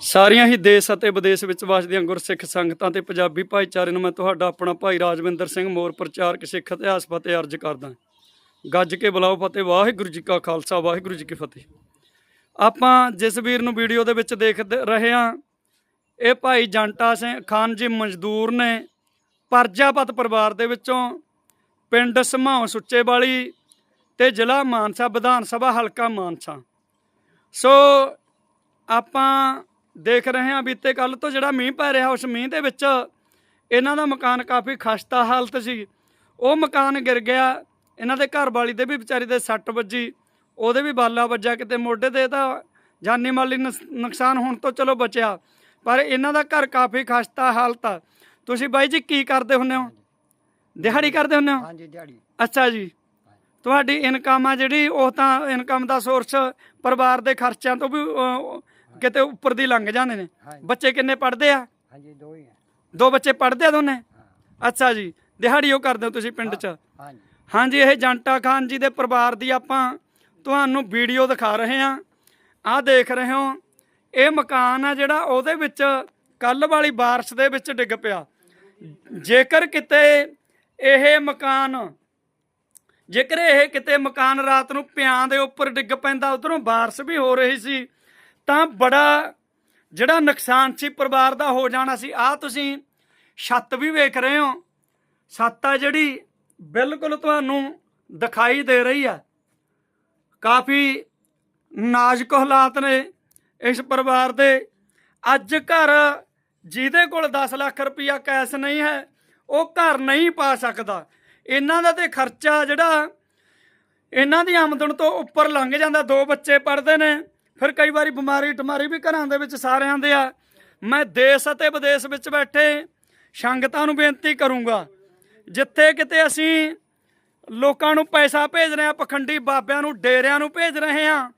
ਸਾਰੀਆਂ ਹੀ ਦੇਸ਼ ਅਤੇ ਵਿਦੇਸ਼ ਵਿੱਚ ਵਸਦੀਆਂ ਗੁਰਸਿੱਖ ਸੰਗਤਾਂ ਤੇ ਪੰਜਾਬੀ ਭਾਈਚਾਰੇ ਨੂੰ ਮੈਂ ਤੁਹਾਡਾ ਆਪਣਾ ਭਾਈ ਰਾਜਵਿੰਦਰ ਸਿੰਘ ਮੋਰ ਪ੍ਰਚਾਰਕ ਸਿੱਖ ਇਤਿਹਾਸ ਫਤਿਹ ਅਰਜ ਕਰਦਾ ਗੱਜ ਕੇ ਬੁਲਾਓ ਫਤਿਹ, ਵਾਹਿਗੁਰੂ ਜੀ ਕਾ ਖਾਲਸਾ, ਵਾਹਿਗੁਰੂ ਜੀ ਕੀ ਫਤਿਹ। ਆਪਾਂ ਜਿਸ ਵੀਰ ਨੂੰ ਵੀਡੀਓ ਦੇ ਵਿੱਚ ਦੇਖ ਰਹੇ ਹਾਂ, ਇਹ ਭਾਈ ਜੰਟਾ ਸਿੰਘ ਖਾਨ ਜੀ ਮਜ਼ਦੂਰ ਨੇ ਪਰਜਾਪਤ ਪਰਿਵਾਰ ਦੇ ਵਿੱਚੋਂ ਪਿੰਡ ਸਮਾਉ ਸੁੱਚੇ ਵਾਲੀ ਤੇ ਜ਼ਿਲ੍ਹਾ ਮਾਨਸਾ ਵਿਧਾਨ ਸਭਾ ਹਲਕਾ ਮਾਨਸਾ। ਸੋ ਆਪਾਂ ਦੇਖ ਰਹੇ ਹਾਂ ਬੀਤੇ ਕੱਲ ਤੋਂ ਜਿਹੜਾ ਮੀਂਹ ਪੈ ਰਿਹਾ ਉਸ ਮੀਂਹ ਦੇ ਵਿੱਚ ਇਹਨਾਂ ਦਾ ਮਕਾਨ ਕਾਫੀ ਖਸਤਾ ਹਾਲਤ ਸੀ। ਉਹ ਮਕਾਨ ਗਿਰ ਗਿਆ। ਇਹਨਾਂ ਦੇ ਘਰ ਵਾਲੀ ਦੇ ਵੀ ਵਿਚਾਰੀ ਦੇ ਸੱਟ ਵੱਜੀ। ਉਹਦੇ ਵੀ ਬਾਲਾ ਵੱਜਾ ਕਿਤੇ ਮੋਢੇ ਤੇ ਤਾਂ ਜਾਨੀ ਮਾਲੀ ਨੁਕਸਾਨ ਹੋਣ ਤੋਂ ਚਲੋ ਬਚਿਆ। ਪਰ ਇਹਨਾਂ ਦਾ ਘਰ ਕਾਫੀ ਖਸਤਾ ਹਾਲਤ ਆ। ਤੁਸੀਂ ਬਾਈ ਜੀ ਕੀ ਕਰਦੇ ਹੁੰਦੇ ਹੋ? ਦਿਹਾੜੀ ਕਰਦੇ ਹੁੰਦੇ ਹੋ? ਹਾਂਜੀ ਦਿਹਾੜੀ। ਅੱਛਾ ਜੀ। ਤੁਹਾਡੀ ਇਨਕਮ ਆ ਜਿਹੜੀ ਉਹ ਤਾਂ ਇਨਕਮ ਦਾ ਸੋਰਸ ਪਰਿਵਾਰ ਦੇ ਖਰਚਿਆਂ ਤੋਂ ਵੀ ਕਿਤੇ ਉੱਪਰ ਦੀ ਲੰਘ ਜਾਂਦੇ ਨੇ। ਬੱਚੇ ਕਿੰਨੇ ਪੜ੍ਹਦੇ ਆ? ਹਾਂਜੀ ਦੋ ਹੀ ਹੈ ਦੋ ਬੱਚੇ ਪੜ੍ਹਦੇ ਆ ਦੋਨੇ? ਅੱਛਾ ਜੀ ਦਿਹਾੜੀ ਉਹ ਕਰਦੇ ਹੋ ਤੁਸੀਂ ਪਿੰਡ 'ਚ? ਹਾਂਜੀ। ਹਾਂਜੀ ਇਹ ਜੰਟਾ ਖਾਨ ਜੀ ਦੇ ਪਰਿਵਾਰ ਦੀ ਆਪਾਂ ਤੁਹਾਨੂੰ ਵੀਡੀਓ ਦਿਖਾ ਰਹੇ ਹਾਂ। ਆਹ ਦੇਖ ਰਹੇ ਹੋ ਇਹ ਮਕਾਨ ਆ ਜਿਹੜਾ ਉਹਦੇ ਵਿੱਚ ਕੱਲ ਵਾਲੀ ਬਾਰਿਸ਼ ਦੇ ਵਿੱਚ ਡਿੱਗ ਪਿਆ। ਜੇਕਰ ਕਿਤੇ ਇਹ ਮਕਾਨ ਜੇਕਰ ਇਹ ਕਿਤੇ ਮਕਾਨ ਰਾਤ ਨੂੰ ਪਿਆਂ ਦੇ ਉੱਪਰ ਡਿੱਗ ਪੈਂਦਾ ਉਧਰੋਂ ਬਾਰਿਸ਼ ਵੀ ਹੋ ਰਹੀ ਸੀ ਤਾਂ ਬੜਾ ਜਿਹੜਾ ਨੁਕਸਾਨ ਸੀ, ਪਰਿਵਾਰ ਦਾ ਹੋ ਜਾਣਾ ਸੀ। ਆ ਤੁਸੀਂ ਛੱਤ ਵੀ ਵੇਖ ਰਹੇ ਹੋ। ਛੱਤ ਆ ਜਿਹੜੀ ਬਿਲਕੁਲ ਤੁਹਾਨੂੰ ਦਿਖਾਈ ਦੇ ਰਹੀ ਆ। ਕਾਫੀ ਨਾਜ਼ੁਕ ਹਾਲਾਤ ਨੇ ਇਸ ਪਰਿਵਾਰ ਦੇ। ਅੱਜ ਘਰ ਜਿਹਦੇ ਕੋਲ 10 ਲੱਖ ਰੁਪਇਆ ਕੈਸ਼ ਨਹੀਂ ਹੈ, ਉਹ ਘਰ ਨਹੀਂ ਪਾ ਸਕਦਾ। ਇਹਨਾਂ ਦਾ ਤੇ ਖਰਚਾ ਜਿਹੜਾ ਇਹਨਾਂ ਦੀ ਆਮਦਨ ਤੋਂ ਉੱਪਰ ਲੰਘ ਜਾਂਦਾ। ਦੋ ਬੱਚੇ ਪੜਦੇ ਨੇ। ਫਿਰ ਕਈ ਵਾਰੀ ਬਿਮਾਰੀ ਟਮਾਰੀ ਵੀ ਘਰਾਂ ਦੇ ਵਿੱਚ ਸਾਰਿਆਂ ਦੇ ਆ। ਮੈਂ ਦੇਸ਼ ਅਤੇ ਵਿਦੇਸ਼ ਵਿੱਚ ਬੈਠੇ ਸੰਗਤਾਂ ਨੂੰ ਬੇਨਤੀ ਕਰੂੰਗਾ, ਜਿੱਥੇ ਕਿਤੇ ਅਸੀਂ ਲੋਕਾਂ ਨੂੰ ਪੈਸਾ ਭੇਜ ਰਹੇ ਆ ਪਖੰਡੀ ਬਾਬਿਆਂ ਨੂੰ, ਡੇਰਿਆਂ ਨੂੰ ਭੇਜ ਰਹੇ ਆ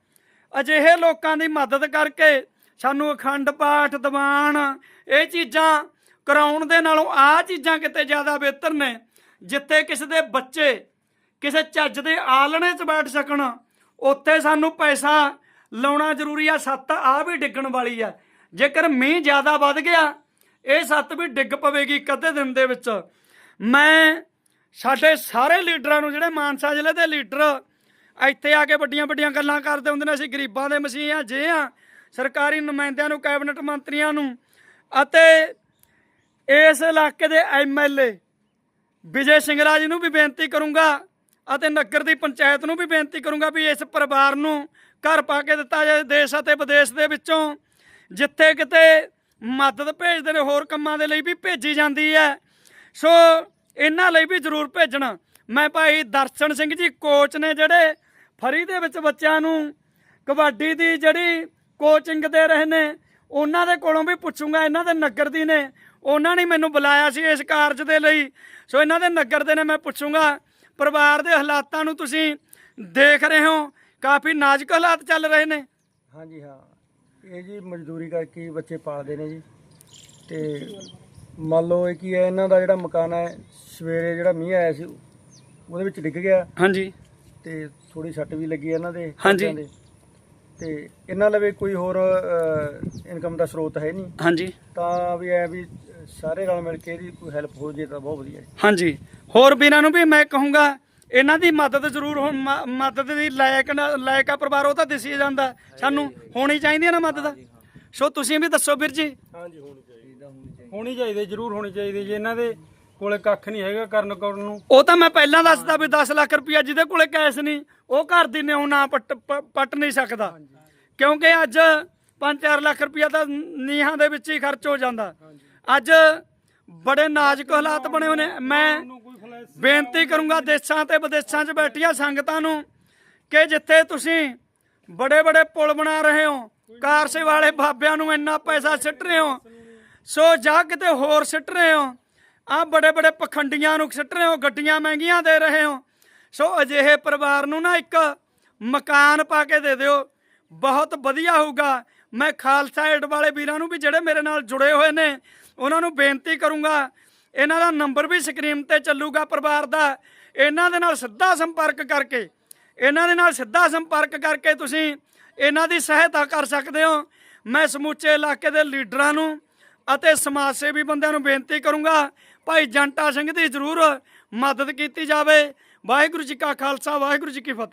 ਅਜਿਹੇ ਲੋਕਾਂ ਦੀ ਮਦਦ ਕਰਕੇ ਸਾਨੂੰ ਅਖੰਡ ਪਾਠ, ਦੀਵਾਨ, ਇਹ ਚੀਜ਼ਾਂ ਕਰਾਉਣ ਦੇ ਨਾਲੋਂ ਆਹ ਚੀਜ਼ਾਂ ਕਿਤੇ ਜ਼ਿਆਦਾ ਬਿਹਤਰ ਨੇ, ਜਿੱਥੇ ਕਿਸੇ ਦੇ ਬੱਚੇ, ਕਿਸੇ ਚੱਜ ਦੇ ਆਲਣੇ 'ਚ ਬੈਠ ਸਕਣ, ਉੱਥੇ ਸਾਨੂੰ ਪੈਸਾ ਲਾਉਣਾ ਜ਼ਰੂਰੀ ਆ, ਸੱਤ ਆ ਵੀ ਡਿੱਗਣ ਵਾਲੀ ਆ। ਜੇਕਰ ਮੀਂਹ ਜ਼ਿਆਦਾ ਵੱਧ ਗਿਆ, ਇਹ ਸੱਤ ਵੀ ਡਿੱਗ ਪਵੇਗੀ ਇੱਕ ਅੱਧੇ ਦਿਨ ਦੇ ਵਿੱਚ। ਮੈਂ ਸਾਡੇ ਸਾਰੇ ਲੀਡਰਾਂ ਨੂੰ, ਜਿਹੜੇ ਮਾਨਸਾ ਜ਼ਿਲ੍ਹੇ ਦੇ ਲੀਡਰ, ਇੱਥੇ ਆ ਕੇ ਵੱਡੀਆਂ ਵੱਡੀਆਂ ਗੱਲਾਂ ਕਰਦੇ ਹੁੰਦੇ ਨੇ, ਅਸੀਂ ਗਰੀਬਾਂ ਦੇ ਮਸੀਹ ਆ, ਜੇ ਆ, ਸਰਕਾਰੀ ਨੁਮਾਇੰਦਿਆਂ ਨੂੰ, ਕੈਬਨਿਟ ਮੰਤਰੀਆਂ ਨੂੰ, ਅਤੇ ਇਸ ਇਲਾਕੇ ਦੇ ਐਮਐਲਏ ਵਿਜੇ ਸਿੰਗਲਾ ਜੀ ਨੂੰ ਵੀ ਬੇਨਤੀ ਕਰੂੰਗਾ ਅਤੇ ਨਗਰ ਦੀ ਪੰਚਾਇਤ ਨੂੰ ਵੀ ਬੇਨਤੀ ਕਰੂੰਗਾ ਵੀ ਇਸ ਪਰਿਵਾਰ ਨੂੰ ਘਰ ਪਾ ਕੇ ਦਿੱਤਾ ਜਾਏ ਦੇਸ਼ ਅਤੇ ਵਿਦੇਸ਼ ਦੇ ਵਿੱਚੋਂ। ਜਿੱਥੇ ਕਿਤੇ ਮਦਦ ਭੇਜਦੇ ਨੇ, ਹੋਰ ਕੰਮਾਂ ਦੇ ਲਈ ਵੀ ਭੇਜੀ ਜਾਂਦੀ ਹੈ। ਸੋ ਇਹਨਾਂ ਲਈ ਵੀ ਜ਼ਰੂਰ ਭੇਜਣਾ। ਮੈਂ ਭਾਈ ਦਰਸ਼ਨ ਸਿੰਘ ਜੀ ਕੋਚ ਨੇ ਜਿਹੜੇ ਫਰੀ ਦੇ ਵਿੱਚ ਬੱਚਿਆਂ ਨੂੰ ਕਬੱਡੀ ਦੀ ਜਿਹੜੀ ਕੋਚਿੰਗ ਦੇ ਰਹੇ ਨੇ, ਉਹਨਾਂ ਦੇ ਕੋਲੋਂ ਵੀ ਪੁੱਛੂੰਗਾ। ਇਹਨਾਂ ਦੇ ਨਗਰ ਦੀ ਨੇ, ਉਹਨਾਂ ਨੇ ਮੈਨੂੰ ਬੁਲਾਇਆ ਸੀ ਇਸ ਕਾਰਜ ਦੇ ਲਈ। ਸੋ ਇਹਨਾਂ ਦੇ ਨਗਰ ਦੇ ਨੇ ਮੈਂ ਪੁੱਛੂੰਗਾ ਪਰਿਵਾਰ ਦੇ ਹਾਲਾਤਾਂ ਨੂੰ ਤੁਸੀਂ ਦੇਖ ਰਹੇ ਹੋ। ਕਾਫੀ ਨਾਜ਼ੁਕ ਹਾਲਾਤ ਚੱਲ ਰਹੇ ਨੇ। ਹਾਂਜੀ ਹਾਂ। ਇਹ ਜੀ ਮਜ਼ਦੂਰੀ ਕਰਕੇ ਬੱਚੇ ਪਾਲਦੇ ਨੇ ਜੀ। ਤੇ ਮੰਨ ਲਓ ਇਹ ਕੀ ਹੈ ਇਹਨਾਂ ਦਾ ਜਿਹੜਾ ਮਕਾਨ ਹੈ ਸਵੇਰੇ ਜਿਹੜਾ ਮੀਂਹ ਆਇਆ ਸੀ ਉਹਦੇ ਵਿੱਚ ਡਿੱਗ ਗਿਆ। ਹਾਂਜੀ। ਤੇ ਥੋੜੀ ਸੱਟ ਵੀ ਲੱਗੀ ਇਹਨਾਂ ਦੇ ਹਾਂਜੀ। ਤੇ ਇਹਨਾਂ ਲਵੇ ਕੋਈ ਹੋਰ ਇਨਕਮ ਦਾ ਸਰੋਤ ਹੈ ਨਹੀਂ। ਹਾਂਜੀ। ਤਾਂ ਵੀ ਐ ਵੀ ਸਾਰੇ ਰਲ ਮਿਲ ਕੇ ਇਹਦੀ ਕੋਈ ਹੈਲਪ ਹੋ ਜੇ ਤਾਂ ਬਹੁਤ ਵਧੀਆ ਹੈ ਹਾਂਜੀ। ਹੋਰ ਵੀਰਾਂ ਨੂੰ ਵੀ ਮੈਂ ਕਹੂੰਗਾ ਇਹਨਾਂ ਦੀ ਮਦਦ ਜ਼ਰੂਰ ਹੋ- ਮ- ਮਦਦ ਦੀ ਲਾਇਕ ਲਾਇਕ ਆ ਪਰਿਵਾਰ ਉਹ ਤਾਂ ਦਿਸੀ ਜਾਂਦਾ ਸਾਨੂੰ ਹੋਣੀ ਚਾਹੀਦੀ ਹੈ ਨਾ ਮਦਦ? ਸੋ ਤੁਸੀਂ ਵੀ ਦੱਸੋ ਵੀਰ ਜੀ। ਹਾਂਜੀ ਹੋਣੀ ਚਾਹੀਦੀ ਹੋਣੀ ਚਾਹੀਦੀ। ਜ਼ਰੂਰ ਹੋਣੀ ਚਾਹੀਦੀ ਜੇ ਇਹਨਾਂ ਦੇ ਕੋਲੇ ਕੱਖ ਨਹੀਂ ਹੈਗਾ ਕਰਨ ਕਰਨ ਨੂੰ। ਉਹ ਤਾਂ ਮੈਂ ਪਹਿਲਾਂ ਦੱਸਦਾ ਵੀ 10 ਲੱਖ ਰੁਪਇਆ ਜਿਹਦੇ ਕੋਲੇ ਕੈਸ਼ ਨਹੀਂ ਉਹ ਘਰ ਦੀ ਨਿਉ ਨਾ ਪੱਟ ਨਹੀਂ ਸਕਦਾ। ਕਿਉਂਕਿ ਅੱਜ 5-4 ਲੱਖ ਰੁਪਇਆ ਤਾਂ ਨੀਹਾਂ ਦੇ ਵਿੱਚ ਹੀ ਖਰਚ ਹੋ ਜਾਂਦਾ। ਅੱਜ ਬੜੇ ਨਾਜ਼ੁਕ ਹਾਲਾਤ ਬਣੇ ਹੋਏ ਨੇ। ਮੈਂ ਬੇਨਤੀ ਕਰੂੰਗਾ ਦੇਸ਼ਾਂ ਤੇ ਵਿਦੇਸ਼ਾਂ 'ਚ ਬੈਠੀਆਂ ਸੰਗਤਾਂ ਨੂੰ ਕਿ ਜਿੱਥੇ ਤੁਸੀਂ ਬੜੇ ਬੜੇ ਪੁਲ ਬਣਾ ਰਹੇ ਹੋ, ਕਾਰਸੇ ਵਾਲੇ ਬਾਬਿਆਂ ਨੂੰ ਇੰਨਾ ਪੈਸਾ ਸਿੱਟ ਰਹੇ ਹੋ, ਸੋ ਜਾ ਕਿਤੇ ਹੋਰ ਸਿੱਟ ਰਹੇ ਹੋ ਆ ਬੜੇ ਬੜੇ ਪਖੰਡੀਆਂ ਨੂੰ ਸਿੱਟ ਰਹੇ ਹੋ, ਗੱਡੀਆਂ ਮਹਿੰਗੀਆਂ ਦੇ ਰਹੇ ਹੋ, ਸੋ ਅਜਿਹੇ ਪਰਿਵਾਰ ਨੂੰ ਨਾ ਇੱਕ ਮਕਾਨ ਪਾ ਕੇ ਦੇ ਦਿਓ, ਬਹੁਤ ਵਧੀਆ ਹੋਊਗਾ। ਮੈਂ ਖਾਲਸਾ ਏਡ ਵਾਲੇ ਵੀਰਾਂ ਨੂੰ ਵੀ ਜਿਹੜੇ ਮੇਰੇ ਨਾਲ ਜੁੜੇ ਹੋਏ ਨੇ, ਉਹਨਾਂ ਨੂੰ ਬੇਨਤੀ ਕਰੂੰਗਾ ਇਹਨਾਂ ਦਾ ਨੰਬਰ ਵੀ ਸਕਰੀਨ ਤੇ ਚੱਲੂਗਾ ਪਰਿਵਾਰ ਦਾ। ਇਹਨਾਂ ਦੇ ਨਾਲ ਸਿੱਧਾ ਸੰਪਰਕ ਕਰਕੇ, ਇਹਨਾਂ ਦੇ ਨਾਲ ਸਿੱਧਾ ਸੰਪਰਕ ਕਰਕੇ ਤੁਸੀਂ ਇਹਨਾਂ ਦੀ ਸਹਾਇਤਾ ਕਰ ਸਕਦੇ ਹੋ। ਮੈਂ ਸਮੁੱਚੇ ਇਲਾਕੇ ਦੇ ਲੀਡਰਾਂ ਨੂੰ ਅਤੇ ਸਮਾਜ ਸੇਵੀ ਬੰਦਿਆਂ ਨੂੰ ਬੇਨਤੀ ਕਰੂੰਗਾ, ਭਾਈ ਜੰਟਾ ਸਿੰਘ ਦੀ ਜ਼ਰੂਰ ਮਦਦ ਕੀਤੀ ਜਾਵੇ। ਵਾਹਿਗੁਰੂ ਜੀ ਕਾ ਖਾਲਸਾ, ਵਾਹਿਗੁਰੂ ਜੀ ਕੀ ਫਤਿਹ।